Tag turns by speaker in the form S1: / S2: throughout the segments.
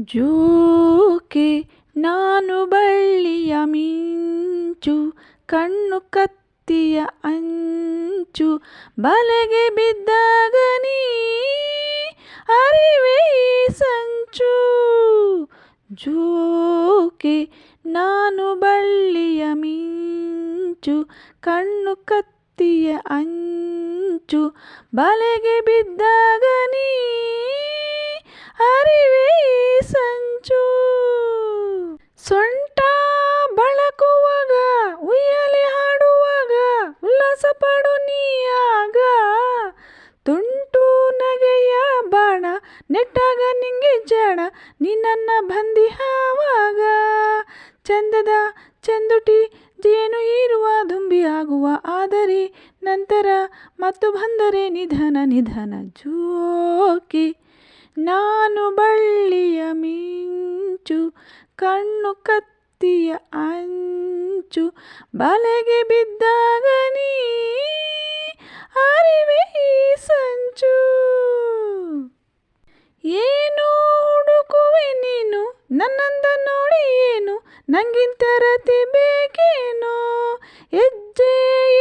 S1: ಜೋಕೆ ನಾನು ಬಳ್ಳಿಯ ಮಿಂಚು, ಕಣ್ಣು ಕತ್ತಿಯ ಅಂಚು, ಬಲೆಗೆ ಬಿದ್ದಾಗ ನೀ ಅರಿವೆ ಸಂಚು. ಜೋಕೆ ನಾನು ಬಳ್ಳಿಯ ಮಿಂಚು, ಕಣ್ಣು ಕತ್ತಿಯ ಅಂಚು, ಬಲೆಗೆ ಬಿದ್ದಾಗ ನೀ ಸೊಂಟ ಬಳಕುವಾಗ, ಉಯ್ಯಾಲೆ ಹಾಡುವಾಗ, ಉಲ್ಲಾಸ ಪಡು ನೀಯಾಗ ತುಂಟು ನಗೆಯ ಬಾಣ, ನೆಟ್ಟಾಗ ನಿಂಗೆ ಜಾಣ ನೀ ನನ್ನ ಬಂದಿ ಹಾವಾಗ. ಚಂದದ ಚಂದುಟಿ, ಜೇನು ಹೀರುವ ದುಂಬಿ ಆಗುವ ಆದರೆ, ನಂತರ ಮತ್ತು ಬಂದರೆ ನಿಧನ ನಿಧನ ಜೋಕಿ ನಾನು ಬಳ್ಳಿಯ ಮಿಂಚು ಕಣ್ಣು ಕತ್ತಿಯ ಅಂಚು, ಬಲೆಗೆ ಬಿದ್ದಾಗ ನೀ ಅರಿವೆ ಸಂಚು. ಏನು ಹುಡುಕುವೆ ನೀನು? ನನ್ನಂದ ನೋಡಿ ಏನು? ನಂಗಿಂತ ರತಿ ಬೇಕೇನೋ? ಹೆಜ್ಜೆ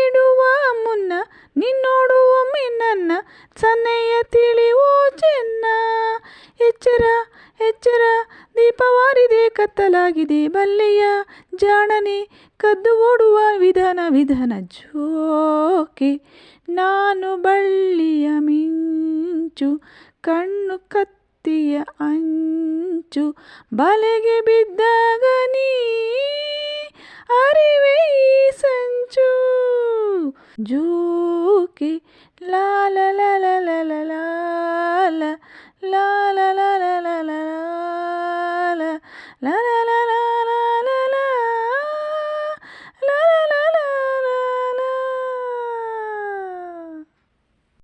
S1: ಇಡುವ ಮುನ್ನ ನಿನ್ನೋಡುವೊಮ್ಮೆ ನನ್ನ ಸನ್ನೆಯ ತಿಳಿವೋ ಚೆನ್ನ? ಎಚ್ಚರ ಎಚ್ಚರ ದೀಪವಾರಿದೆ, ಕತ್ತಲಾಗಿದೆ ಬಲ್ಲೆಯ ಜಾಣನೆ, ಕದ್ದು ಓಡುವ ವಿಧಾನ ವಿಧಾನ ಜೋಕೆ. ನಾನು ಬಳ್ಳಿಯ ಮಿಂಚು, ಕಣ್ಣು ಕತ್ತಿಯ ಅಂಚು, ಬಲೆಗೆ ಬಿದ್ದಾಗ ನೀ ಅರಿವೆ ಸಂಚು. ಜೋಕೆ ಲಾಲ ಲಾಲ ಲಾಲ ಲಾಲ ಲಾಲ la la